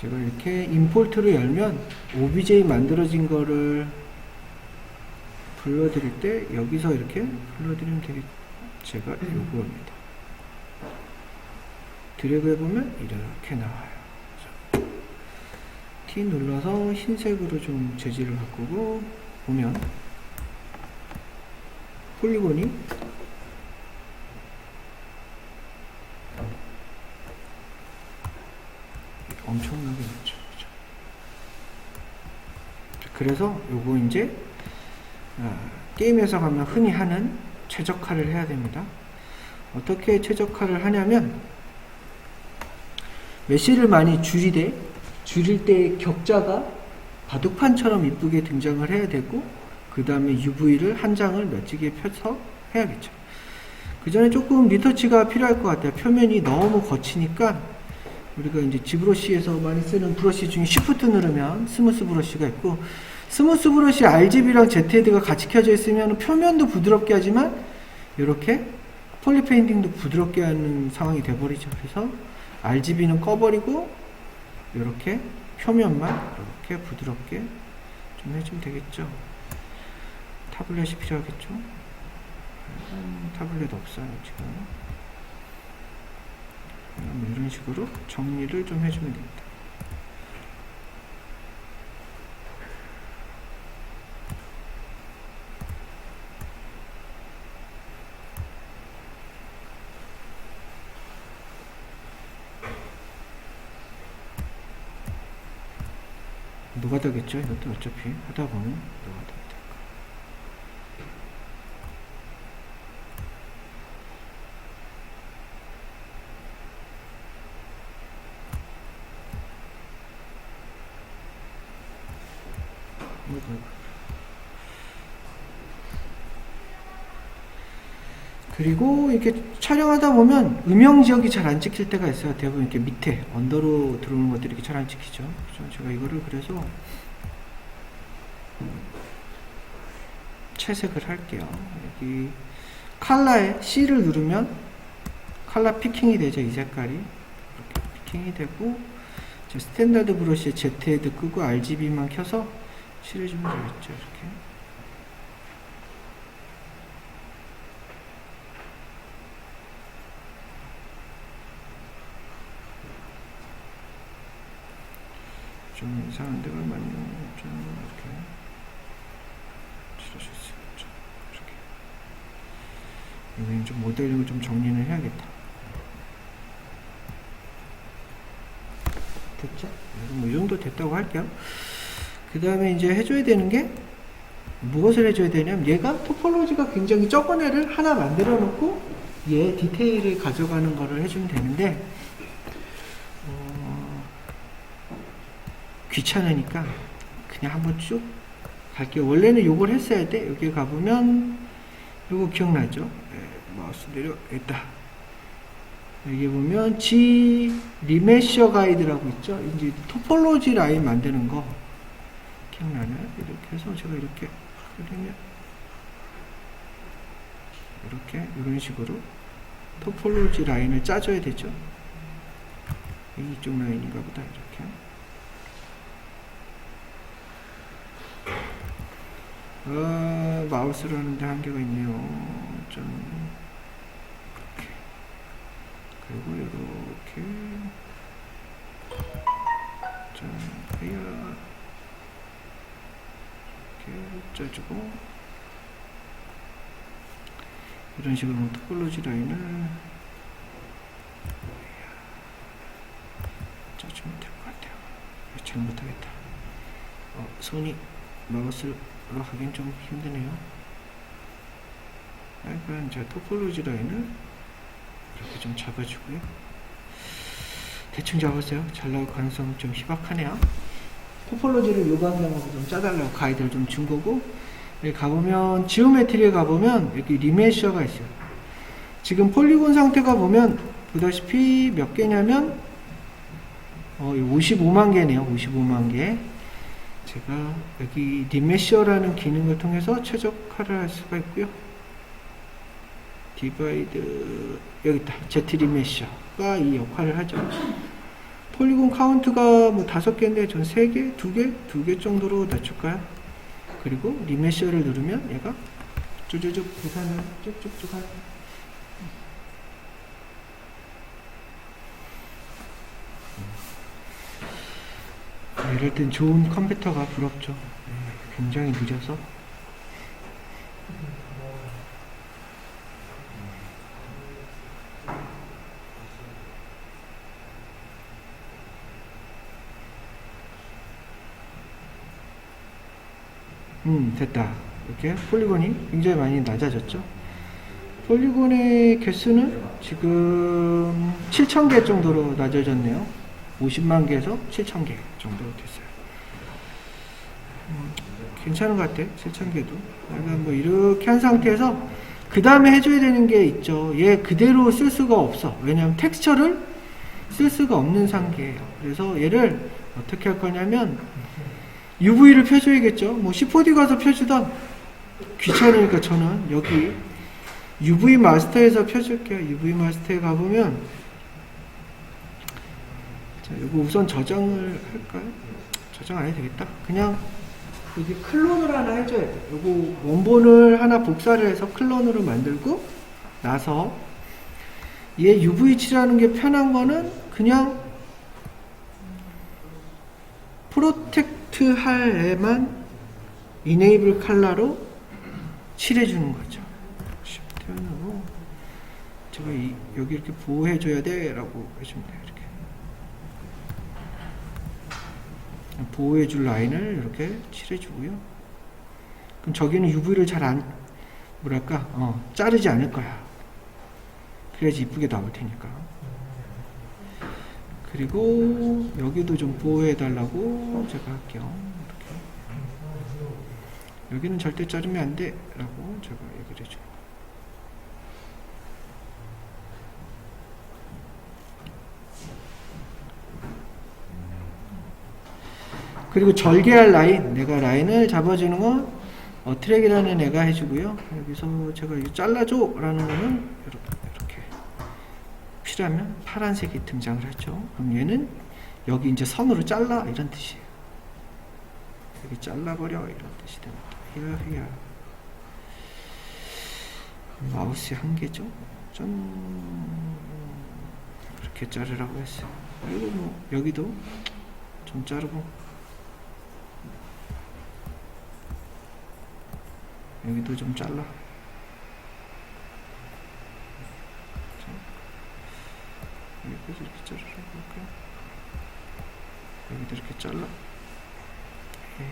제가 이렇게 임포트를 열면 OBJ 만들어진 거를 불러드릴 때 여기서 이렇게 불러드리면 되겠죠. 제가 요거입니다. 드래그 해보면 이렇게 나와요. 자, T 눌러서 흰색으로 좀 재질을 바꾸고 보면 폴리곤이 엄청나게 많죠. 그죠? 그래서 요거 이제 아, 게임에서 가면 흔히 하는 최적화를 해야 됩니다. 어떻게 최적화를 하냐면 메시를 많이 줄이되 줄일 때 격자가 바둑판처럼 이쁘게 등장을 해야 되고 그 다음에 UV를 한 장을 멋지게 펴서 해야겠죠. 그 전에 조금 리터치가 필요할 것 같아요. 표면이 너무 거치니까 우리가 이제 지브러시에서 많이 쓰는 브러쉬 중에 Shift 누르면 스무스 브러쉬가 있고 스무스 브러쉬 RGB랑 ZHD가 같이 켜져 있으면 표면도 부드럽게 하지만 이렇게 폴리 페인팅도 부드럽게 하는 상황이 돼버리죠. 그래서 RGB는 꺼버리고 이렇게 표면만 이렇게 부드럽게 좀 해주면 되겠죠. 타블렛이 필요하겠죠. 음, 타블렛 없어요 지금. 그럼 이런 식으로 정리를 좀 해주면 됩니다. 노가다겠죠 이것도 어차피 하다 보면 될 거. 아이고, 아이고. 그리고 이렇게 촬영하다 보면 음영 지역이 잘 안 찍힐 때가 있어요. 대부분 이렇게 밑에 언더로 들어오는 것들이 이렇게 잘 안 찍히죠. 그래서 제가 이거를 그래서 채색을 할게요. 여기 칼라에 C를 누르면 칼라 피킹이 되죠. 이 색깔이 이렇게 피킹이 되고 스탠다드 브러쉬에 Z헤드 끄고 RGB만 켜서 칠해주면 되겠죠. 이렇게. 좀 이상한 데가 많네요. 좀 이렇게 칠해줄 수 있죠. 이렇게. 이거 좀 모델링을 좀 정리를 해야겠다. 됐죠? 뭐 이 정도 됐다고 할게요. 그 다음에 이제 해줘야 되는 게 무엇을 해줘야 되냐면 얘가 토폴로지가 굉장히 적은 애를 하나 만들어 놓고 얘 디테일을 가져가는 거를 해주면 되는데 어, 귀찮으니까 그냥 한번 쭉 갈게요. 원래는 요걸 했어야 돼. 여기 가보면 요거 기억나죠? 네, 마우스 내려 있다. 여기 보면 G 리메셔 가이드라고 있죠. 이제 토폴로지 라인 만드는 거 기억나나요? 이렇게 해서 제가 이렇게 그리면 이렇게 이런 식으로 토폴로지 라인을 짜줘야 되죠. 이쪽 라인인가 보다 이렇게. 아, 마우스로 하는데 한계가 있네요. 좀 이렇게 그리고 짜주고 이런 식으로 토폴로지 라인을 짜주면 될 것 같아요. 잘 못하겠다. 어, 손이 마우스로 하긴 좀 힘드네요. 약간 자 토폴로지 라인을 이렇게 좀 잡아주고요. 대충 잡았어요. 잘 나올 가능성 좀 희박하네요. 토폴로지를 요 방향으로 좀 짜달라고 가이드를 좀 준 거고 가보면 지오메트리에 가보면 여기 리메셔가 있어요. 지금 폴리곤 상태가 보면 보다시피 몇 개냐면 어, 55만 개네요. 55만 개. 제가 여기 리메셔라는 기능을 통해서 최적화를 할 수가 있고요. 디바이드 여기 있다. Z 리메셔가 이 역할을 하죠. 폴리곤 카운트가 뭐 다섯 개인데 전 세 개, 두 개, 두 개 정도로 낮출까요? 그리고 리메시어를 누르면 얘가 쭉쭉쭉 계산을 쭉쭉쭉 하는 음. 이럴 땐 좋은 컴퓨터가 부럽죠. 네, 굉장히 느려서. 음, 됐다. 이렇게 폴리곤이 굉장히 많이 낮아졌죠. 폴리곤의 개수는 지금 7,000개 정도로 낮아졌네요. 50만 개에서 7,000개 정도로 됐어요. 음, 괜찮은 것 같아. 7,000개도. 약간 뭐 이렇게 한 상태에서 그 다음에 해줘야 되는 게 있죠. 얘 그대로 쓸 수가 없어. 왜냐하면 텍스처를 쓸 수가 없는 상태예요. 그래서 얘를 어떻게 할 거냐면 UV를 펴줘야겠죠. 뭐 C4D 가서 펴주던 귀찮으니까 저는 여기 UV 마스터에서 펴줄게요. UV 마스터에 가보면 자, 이거 우선 저장을 할까요? 저장 안 해도 되겠다. 그냥 여기 클론을 하나 해줘야 돼. 요거 원본을 하나 복사를 해서 클론으로 만들고 나서 얘 UV 칠하는 게 편한 거는 그냥 프로텍 트할 애만 이네이블 칼라로 칠해주는 거죠. 쉽트로 제가 이, 여기 이렇게 보호해줘야 돼라고 해주면 돼요. 이렇게 보호해줄 라인을 이렇게 칠해주고요. 그럼 저기는 UV를 잘 안 뭐랄까 어, 자르지 않을 거야. 그래야지 이쁘게 나올 테니까. 그리고 여기도 좀 보호해 달라고 제가 할게요. 이렇게. 여기는 절대 자르면 안 돼. 라고 제가 얘기를 해줘요. 그리고 절개할 라인, 내가 라인을 잡아주는 건 어, 트랙이라는 애가 해주고요. 여기서 제가 이거 잘라줘 라는 거는 이렇게 필요하면 파란색이 등장을 하죠. 그럼 얘는 여기 이제 선으로 잘라 이런 뜻이에요. 여기 잘라버려 이런 뜻이 됩니다. 히야 히야 마우스의 한계죠. 좀 이렇게 자르라고 했어요. 그리고 뭐 여기도 좀 자르고 여기도 좀 잘라. 자, 여기까지 이렇게 자르라고 할까요? 여기도 이렇게 잘라. 에이.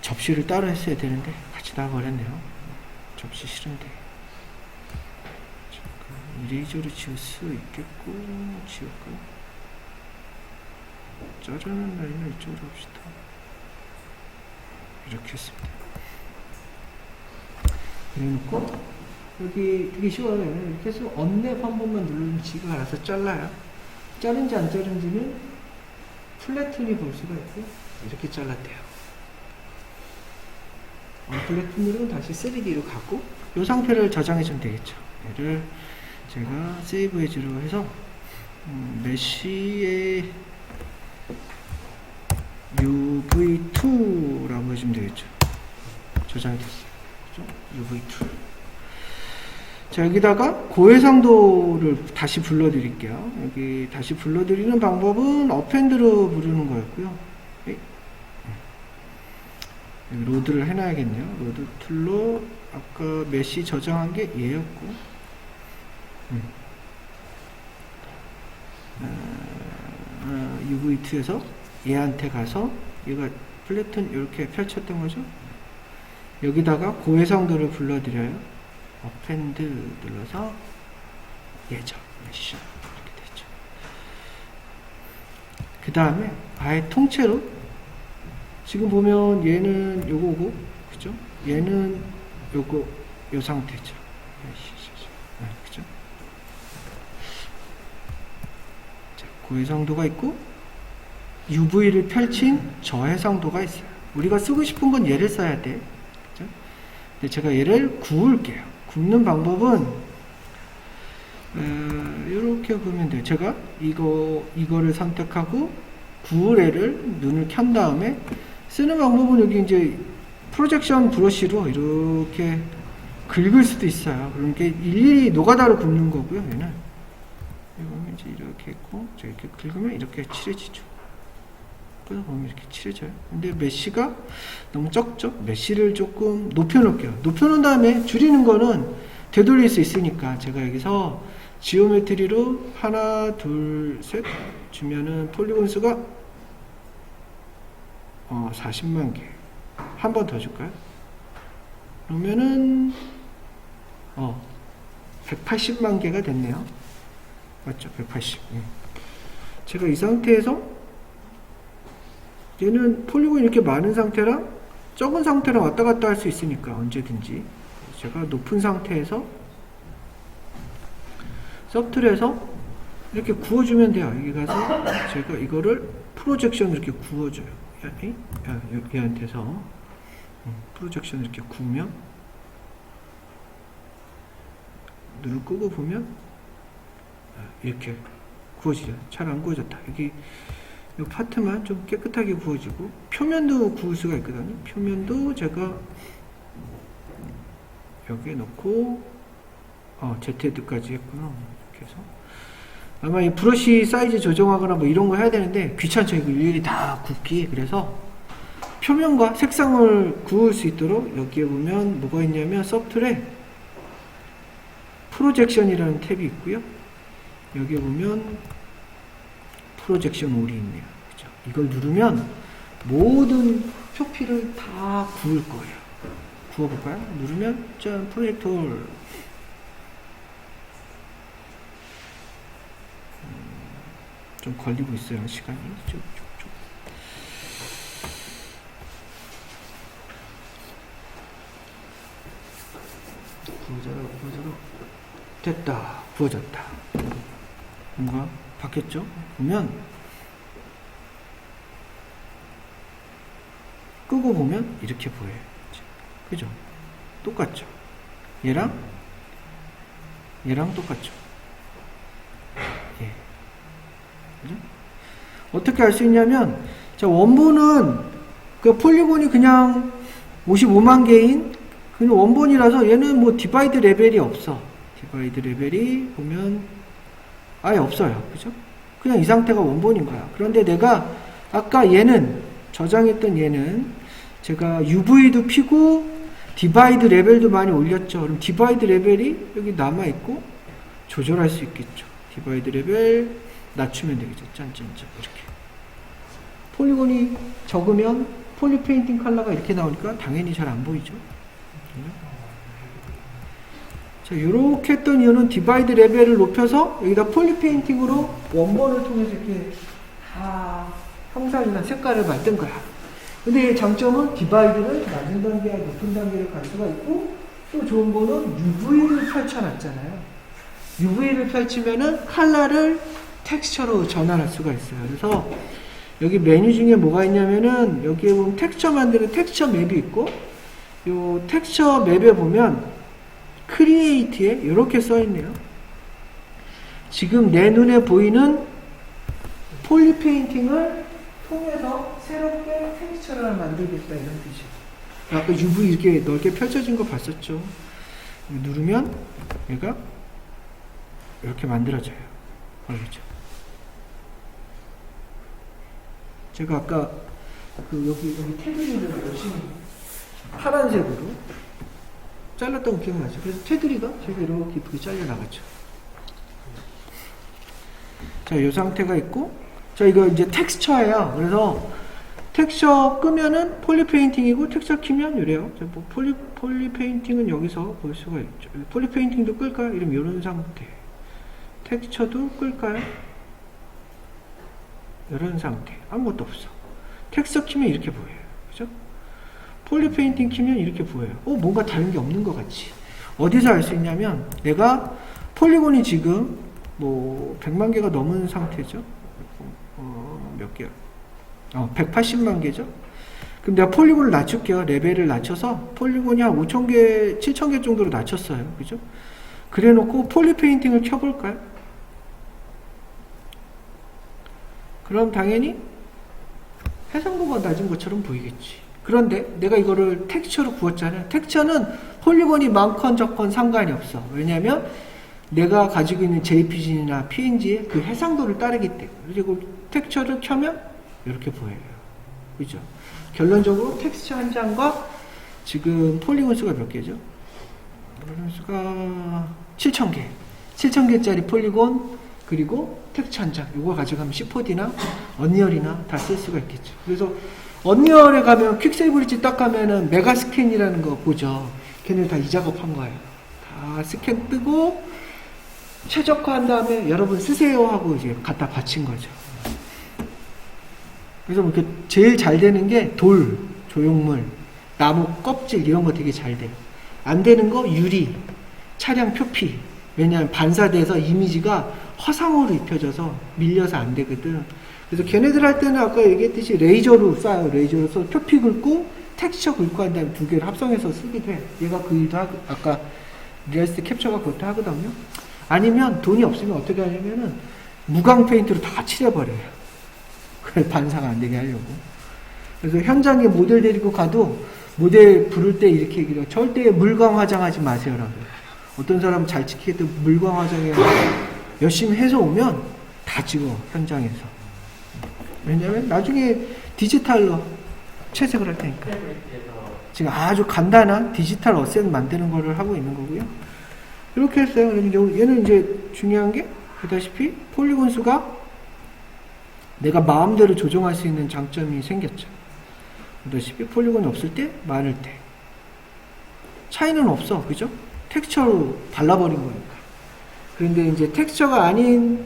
접시를 따로 했어야 되는데 같이 놔버렸네요. 접시 싫은데. 잠깐 이레이저로 지울 수 있겠고 지울까요? 자르는 라인을 이쪽으로 합시다. 이렇게 했습니다. 그래놓고 여기 되게 쉬워요. 이렇게 해서 언랩 한 번만 누르면 지가 알아서 잘라요. 자른지 안 자른지는 플래툰이 볼 수가 있고 이렇게 잘랐대요. 언플래툰으로 다시 3D로 갖고 이 상태를 저장해 주면 되겠죠. 얘를 제가 세이브 해주로 해서 음, 메쉬의 UV2라고 해주면 되겠죠. 저장이 됐어요. 그죠? UV2. 자, 여기다가 고해상도를 다시 불러드릴게요. 여기 다시 불러드리는 방법은 어펜드로 부르는 거였고요. 에이. 여기 로드를 해놔야겠네요. 로드 툴로 아까 메시 저장한 게 얘였고, 음. 아, UV2에서 얘한테 가서 얘가 플래툰 이렇게 펼쳤던 거죠. 여기다가 고해상도를 불러드려요. 어펜드 눌러서 예죠. 메시 이렇게 되죠. 그 다음에 아예 통째로 지금 보면 얘는 요거고, 그죠? 얘는 요거, 요 상태죠. 네, 그죠? 자, 고해상도가 있고, UV를 펼친 저해상도가 있어요. 우리가 쓰고 싶은 건 얘를 써야 돼. 그죠? 근데 제가 얘를 구울게요. 굽는 방법은 이렇게 보면 돼요. 제가 이거 이거를 선택하고 구울애를 눈을 켠 다음에 쓰는 방법은 여기 이제 프로젝션 브러쉬로 이렇게 긁을 수도 있어요. 이게 일일이 노가다로 굽는 거고요. 얘는 이거는 이제 이렇게 저 이렇게 긁으면 이렇게 칠해지죠. 그래서 보면 이렇게 칠해져요. 근데 메쉬가 너무 적죠? 메쉬를 조금 높여놓을게요. 높여놓은 다음에 줄이는 거는 되돌릴 수 있으니까 제가 여기서 지오메트리로 하나, 둘, 셋 주면은 폴리곤 수가 어, 40만 개. 한 번 더 줄까요? 그러면은 어, 180만 개가 됐네요. 맞죠? 180. 예. 제가 이 상태에서 얘는 폴리곤이 이렇게 많은 상태랑 적은 상태랑 왔다 갔다 할 수 있으니까 언제든지 제가 높은 상태에서 서틀에서 이렇게 구워주면 돼요. 여기 가서 제가 이거를 프로젝션 이렇게 구워줘요. 얘- 야, 여기한테서 음, 프로젝션 이렇게 구우면 눈을 끄고 보면 아, 이렇게 구워지죠. 잘 안 구워졌다. 여기 이 파트만 좀 깨끗하게 구워지고 표면도 구울 수가 있거든요. 표면도 제가 여기에 넣고 어, ZHD까지 했구나. 이렇게 해서 아마 이 브러쉬 사이즈 조정하거나 뭐 이런 거 해야 되는데 귀찮죠. 이거 일일이 다 굽기. 그래서 표면과 색상을 구울 수 있도록 여기에 보면 뭐가 있냐면 서틀에 프로젝션이라는 탭이 있고요. 여기에 보면 프로젝션 올이 있네요. 그죠? 이걸 누르면 모든 표피를 다 구울 거예요. 구워볼까요? 누르면 짠 프로젝터 올. 음, 좀 걸리고 있어요 시간이 쭉쭉쭉 구워져라 구워져라 됐다 구워졌다 뭔가 바뀌었죠? 보면 끄고 보면 이렇게 보여요 그죠? 똑같죠? 얘랑 얘랑 똑같죠? 예. 그죠? 어떻게 알 수 있냐면 자 원본은 그 폴리곤이 그냥 55만 개인 그냥 원본이라서 얘는 뭐 디바이드 레벨이 없어 디바이드 레벨이 보면 아예 없어요 그죠 그냥 이 상태가 원본인 거야 그런데 내가 아까 얘는 저장했던 얘는 제가 UV도 피고 디바이드 레벨도 많이 올렸죠 그럼 디바이드 레벨이 여기 남아 있고 조절할 수 있겠죠 디바이드 레벨 낮추면 되겠죠. 짠짠짠 이렇게. 폴리곤이 적으면 폴리 페인팅 컬러가 이렇게 나오니까 당연히 잘 안 보이죠. 자, 이렇게 했던 이유는 디바이드 레벨을 높여서 여기다 폴리 페인팅으로 원본을 통해서 이렇게 다 형상이나 색깔을 만든 거야. 근데 이 장점은 디바이드를 낮은 단계와 높은 단계를 갈 수가 있고 또 좋은 거는 UV를 펼쳐놨잖아요. UV를 펼치면은 컬러를 텍스처로 전환할 수가 있어요. 그래서 여기 메뉴 중에 뭐가 있냐면은 여기에 보면 텍스처 만드는 텍스처 맵이 있고 요 텍스처 맵에 보면 크리에이트에 이렇게 써 있네요. 지금 내 눈에 보이는 폴리 페인팅을 통해서 새롭게 텍스처를 만들겠다 이런 뜻이에요. 아까 UV 이렇게 넓게 펼쳐진 거 봤었죠? 누르면 얘가 이렇게 만들어져요. 알겠죠? 제가 아까 그 여기 여기 테두리를 열심히 파란색으로 잘랐던 거 기억나죠? 그래서 테두리가 제가 이렇게 이쁘게 잘려 나갔죠. 자, 이 상태가 있고, 자 이거 이제 텍스처예요. 그래서 텍스처 끄면은 폴리 페인팅이고 텍스처 키면 이래요. 자, 뭐 폴리 폴리 페인팅은 여기서 볼 수가 있죠. 폴리 페인팅도 끌까요? 이러면 이런 상태. 텍스처도 끌까요? 이런 상태. 아무것도 없어. 텍스처 키면 이렇게 보여요. 폴리 페인팅 키면 이렇게 보여요. 어, 뭔가 다른 게 없는 것 같지. 어디서 알 수 있냐면, 내가 폴리곤이 지금 뭐 100만 개가 넘은 상태죠. 어, 몇 개? 어, 180만 개죠. 그럼 내가 폴리곤을 낮출게요. 레벨을 낮춰서 폴리곤이 한 5,000개, 7,000개 정도로 낮췄어요. 그죠? 그래 놓고 폴리 페인팅을 켜볼까요? 그럼 당연히 해상도가 낮은 것처럼 보이겠지. 그런데 내가 이거를 텍스처로 구웠잖아요. 텍스처는 폴리곤이 많건 적건 상관이 없어. 왜냐하면 내가 가지고 있는 JPG나 PNG의 그 해상도를 따르기 때문에. 그리고 텍스처를 켜면 이렇게 보여요. 그죠? 결론적으로 텍스처 한 장과 지금 폴리곤 수가 몇 개죠? 폴리곤 수가 7,000개. 7,000개짜리 폴리곤 그리고 텍스처 한 장. 이거 가져가면 C4D나 언리얼이나 다 쓸 수가 있겠죠. 그래서 언리얼에 가면 퀵세이브 리지 딱 가면은 메가 스캔이라는 거 보죠. 걔네 다 이 작업한 거예요. 다 스캔 뜨고 최적화한 다음에 여러분 쓰세요 하고 이제 갖다 바친 거죠. 그래서 뭐 이렇게 제일 잘 되는 게 돌, 조형물, 나무 껍질 이런 거 되게 잘 돼요. 안 되는 거 유리, 차량 표피. 왜냐하면 반사돼서 이미지가 화상으로 입혀져서 밀려서 안 되거든. 그래서 걔네들 할 때는 아까 얘기했듯이 레이저로 쏴요. 레이저로 써 표피 긁고 텍스처 긁고 한 다음에 두 개를 합성해서 쓰기도 해. 얘가 그 일도 하고, 아까 리얼스트 캡처가 그것도 하거든요. 아니면 돈이 없으면 어떻게 하냐면은 무광 페인트로 다 칠해버려요. 그래 반사가 안 되게 하려고. 그래서 현장에 모델 데리고 가도 모델 부를 때 이렇게 얘기해요. 절대 물광 화장하지 마세요라고. 어떤 사람은 잘 찍히겠다 물광 화장해 열심히 해서 오면 다 찍어 현장에서. 왜냐면 나중에 디지털로 채색을 할 테니까. 지금 아주 간단한 디지털 어셋 만드는 거를 하고 있는 거고요. 이렇게 했어요. 그래서 얘는 이제 중요한 게 보다시피 폴리곤 수가 내가 마음대로 조정할 수 있는 장점이 생겼죠. 보다시피 폴리곤이 없을 때, 많을 때. 차이는 없어. 그죠? 텍스처로 발라버린 거니까. 그런데 이제 텍스처가 아닌